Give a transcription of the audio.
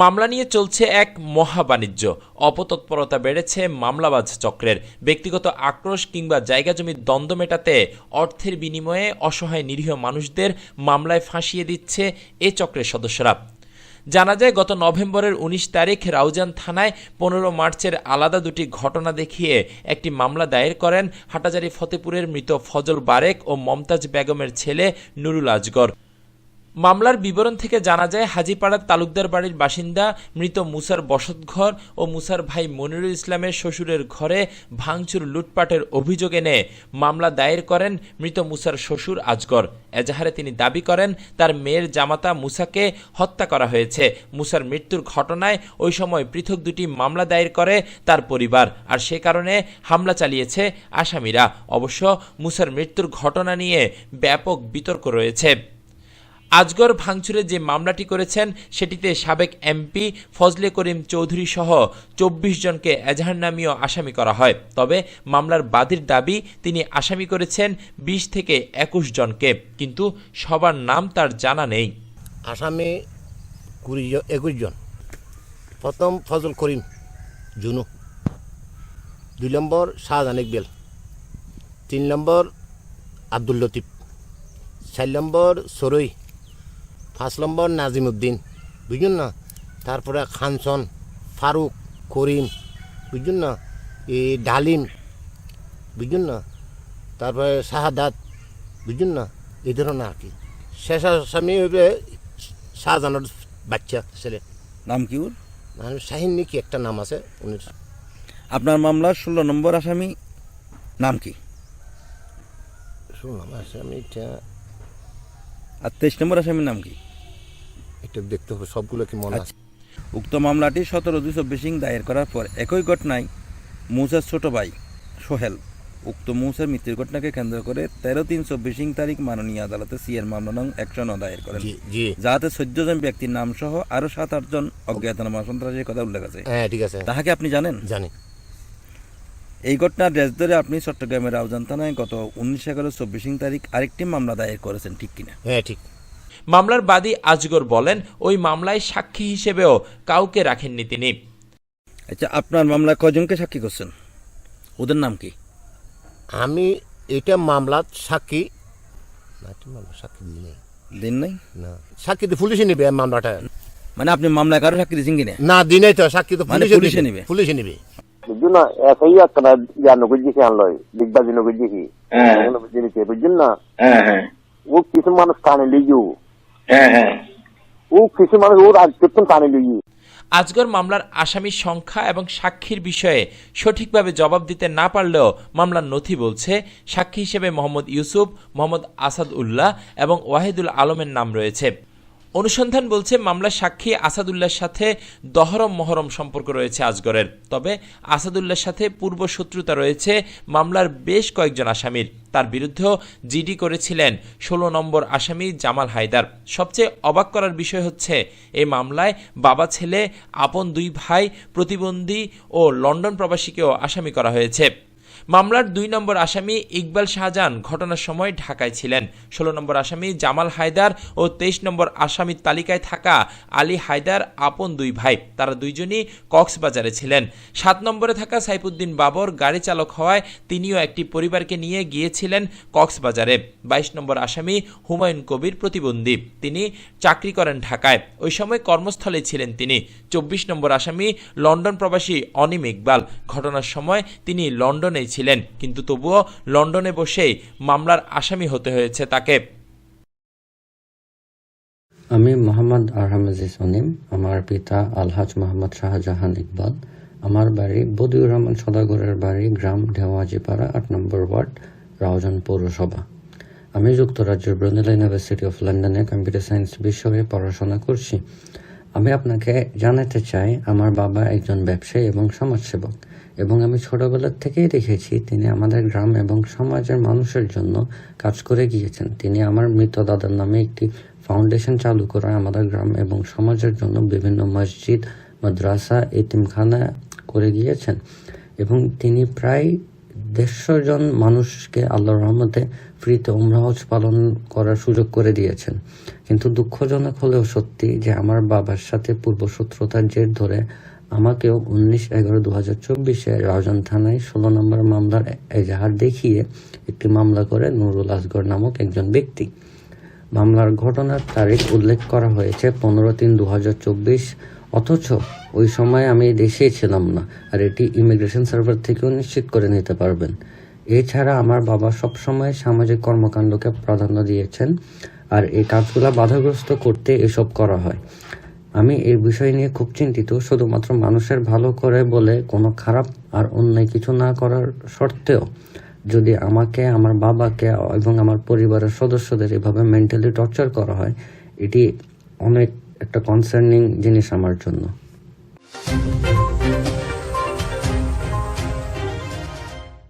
মামলা নিয়ে চলছে এক মহাবাণিজ্য। অপতৎপরতা বেড়েছে মামলাবাজ চক্রের। ব্যক্তিগত আক্রোশ কিংবা জায়গা জমির দ্বন্দ্ব মেটাতে অর্থের বিনিময়ে অসহায় নিরীহ মানুষদের মামলায় ফাঁসিয়ে দিচ্ছে এ চক্রের সদস্যরা। জানা যায়, গত নভেম্বরের ১৯ তারিখ রাউজান থানায় পনেরো মার্চের আলাদা দুটি ঘটনা দেখিয়ে একটি মামলা দায়ের করেন হাটাজারি ফতেপুরের মৃত ফজল বারেক ও মমতাজ বেগমের ছেলে নুরুল আজগর। মামলার বিবরণ থেকে জানা যায়, হাজিপাড়ার তালুকদার বাড়ির বাসিন্দা মৃত মুসার বসতঘর ও মুসার ভাই মনিরুল ইসলামের শ্বশুরের ঘরে ভাঙচুর লুটপাটের অভিযোগ এনে মামলা দায়ের করেন মৃত মুসার শ্বশুর আজগর। এজাহারে তিনি দাবি করেন, তার মেয়ের জামাতা মুসাকে হত্যা করা হয়েছে। মুসার মৃত্যুর ঘটনায় ওই সময় পৃথক দুটি মামলা দায়ের করে তার পরিবার। আর সে কারণে হামলা চালিয়েছে আসামিরা। অবশ্য মুসার মৃত্যুর ঘটনা নিয়ে ব্যাপক বিতর্ক রয়েছে। আজগর ভাঙচুরে যে মামলাটি করেছেন, সেটিতে সাবেক এমপি ফজলে করিম চৌধুরী সহ চব্বিশ জনকে এজাহার নামীয় আসামি করা হয়। তবে মামলার বাদীর দাবি, তিনি আসামি করেছেন বিশ থেকে একুশ জনকে। কিন্তু সবার নাম তার জানা নেই। আসামি কুড়ি একুশ জন। প্রথম ফজল করিম, জুনু। দুই নম্বর শাহজাহান ইকবেল। তিন নম্বর আব্দুল লতিফ। চার নম্বর সরই পাঁচ নম্বর নাজিম উদ্দিন বুঝুন না? তারপরে খানসন ফারুক করিম বুঝুন না? এই ডালিম বুঝুন না? তারপরে শাহাদাত বুঝুন না? এই ধরনের আর কি। শেষ আসামি হবে শাহজাহানের বাচ্চা ছেলে। নাম কি ওর? শাহিন কি একটা নাম আছে উনি আপনার মামলার ষোলো নম্বর আসামি নাম কি? শুনলাম আসামি এটা আর তেইশ নম্বর আসামির নাম কি? এটা দেখতে হবে সবগুলো কি মনে আছে উক্ত মামলাটি সতেরো দুই চব্বিশিং দায়ের করার পর একই ঘটনায় মুসার ছোট ভাই সোহেল উক্ত মুসার মৃত্যুর ঘটনাকে কেন্দ্র করে তেরো তিন চব্বিশিং তারিখ মাননীয় আদালতে সিএর মামলা নং একশো ন দায়ের করেন। যাতে চোদ্দ জন ব্যক্তির নাম সহ আরও সাত আট জন অজ্ঞাতনামা সন্ত্রাসীর কথা উল্লেখ আছে। হ্যাঁ ঠিক আছে। তাহাকে আপনি জানেন? জানি। এই ঘটনার রেস ধরে আপনি চট্টগ্রামের রাউজান থানায় গত উনিশ এগারো চব্বিশিং তারিখ আরেকটি মামলা দায়ের করেছেন ঠিক কিনা? হ্যাঁ ঠিক। মামলার বাদী আজগর বলেন ওই মামলায় সাক্ষী হিসেবেও কাউকে রাখেননি তিনি। আচ্ছা আপনার মামলা কয়জনকে সাক্ষী করছেন? ওদের নাম কি? আমি এটা মামলাত সাক্ষী। না মামলা সাক্ষী দিন নাই। না সাক্ষী তো পুলিশে নিবে মামলাটা। মানে আপনি মামলায় কারও সাক্ষী দিয়েছেন কিনা না? দিই নাই তো সাক্ষী তো মানে পুলিশে নিবে? পুলিশে নিবে। বুঝুন না একই একটা ইয়া নগর দিছি আনলয় দিগবাজি নগর দিছি জিনিস না? হ্যাঁ হ্যাঁ। ও কিছু মানুষ টানে লিজু। হ্যাঁ হ্যাঁ ও কিছু মানুষ ওর আজ করতেন কানে আজগর মামলার আসামি সংখ্যা এবং সাক্ষীর বিষয়ে সঠিকভাবে জবাব দিতে না পারলেও মামলার নথি বলছে সাক্ষী হিসেবে মোহাম্মদ ইউসুফ মোহাম্মদ আসাদ উল্লাহ এবং ওয়াহিদুল আলমের নাম রয়েছে। অনুসন্ধান বলছে মামলার সাক্ষী আসাদুল্লাহর সাথে দহরম মহরম সম্পর্ক রয়েছে আজগরের। তবে আসাদুল্লাহর সাথে পূর্ব শত্রুতা রয়েছে মামলার বেশ কয়েকজন আসামির। তার বিরুদ্ধেও জিডি করেছিলেন ষোলো নম্বর আসামি জামাল হায়দার। সবচেয়ে অবাক করার বিষয় হচ্ছে, এই মামলায় বাবা ছেলে, আপন দুই ভাই, প্রতিবন্ধী ও লন্ডন প্রবাসীকেও আসামি করা হয়েছে। মামলার দুই নম্বর আসামি ইকবাল শাহজাহান ঘটনার সময় ঢাকায় ছিলেন। ষোলো নম্বর আসামি জামাল হায়দার ও তেইশ নম্বর আসামির তালিকায় থাকা আলী হায়দার আপন দুই ভাই। তারা দুইজনই কক্সবাজারে ছিলেন। সাত নম্বরে থাকা সাইফুদ্দিন বাবর গাড়ি চালক হওয়ায় তিনিও একটি পরিবারকে নিয়ে গিয়েছিলেন কক্সবাজারে। বাইশ নম্বর আসামি হুমায়ুন কবির প্রতিবন্ধী। তিনি চাকরি করেন ঢাকায়। ওই সময় কর্মস্থলে ছিলেন তিনি। চব্বিশ নম্বর আসামি লন্ডন প্রবাসী অনিম ইকবাল। ঘটনার সময় তিনি লন্ডনেই ছিলেন কিন্তু তবুও লন্ডনে বসেই মামলার আসামি হতে হয়েছে তাকে। আমি মোহাম্মদ আরহামাজিজ অনিম, আমার পিতা আলহাজ মোহাম্মদ শাহজাহান ইকবাল, আমার বাড়ি বদিউর রহমান সদাগরের বাড়ি, গ্রাম ঢেওয়াজিপাড়া, আট নম্বর ওয়ার্ড রাউজান পৌরসভা। আমি যুক্তরাজ্যের ব্রুনেল ইউনিভার্সিটি অফ লন্ডনে কম্পিউটার সায়েন্স বিষয়ে পড়াশোনা করছি। আমি আপনাকে জানাতে চাই, আমার বাবা একজন ব্যবসায়ী এবং সমাজসেবক। এবং আমি ছোটবেলার থেকেই দেখেছি তিনি আমাদের গ্রাম এবং সমাজের মানুষের জন্য কাজ করে গিয়েছেন। তিনি আমার মৃত দাদার নামে একটি ফাউন্ডেশন চালু করে আমাদের গ্রাম এবং সমাজের জন্য বিভিন্ন মসজিদ, মাদ্রাসা, এতিমখানা করে গিয়েছেন। এবং তিনি প্রায় দেড়শো জন মানুষকে আল্লাহ রহমতে ফ্রিতে উমরা হজ পালন করার সুযোগ করে দিয়েছেন। কিন্তু দুঃখজনক হলেও সত্যি যে আমার বাবার সাথে পূর্বশত্রুতার জের ধরে আমাকেও উনিশ এগারো দু হাজার চব্বিশে রাউজান থানায় ষোলো নম্বর মামলার এজাহার দেখিয়ে একটি মামলা করে নুরুল আসগর নামক একজন ব্যক্তি। মামলার ঘটনার তারিখ উল্লেখ করা হয়েছে পনেরো তিন দু হাজার চব্বিশ, অথচ ওই সময় আমি দেশেই ছিলাম না, আর এটি ইমিগ্রেশন সার্ভার থেকেও নিশ্চিত করে নিতে পারবেন। এছাড়া আমার বাবা সবসময় সামাজিক কর্মকাণ্ডকে প্রাধান্য দিয়েছেন, আর এই কাজগুলো বাধাগ্রস্ত করতে এসব করা হয়। আমি এই বিষয় নিয়ে খুব চিন্তিত, শুধুমাত্র মানুষের ভালো করে বলে কোনো খারাপ আর অন্যায় কিছু না করার সত্ত্বেও যদি আমাকে, আমার বাবাকে এবং আমার পরিবারের সদস্যদের এভাবে মেন্টালি টর্চার করা হয়, এটি অনেক একটা কনসার্নিং জিনিস আমার জন্য।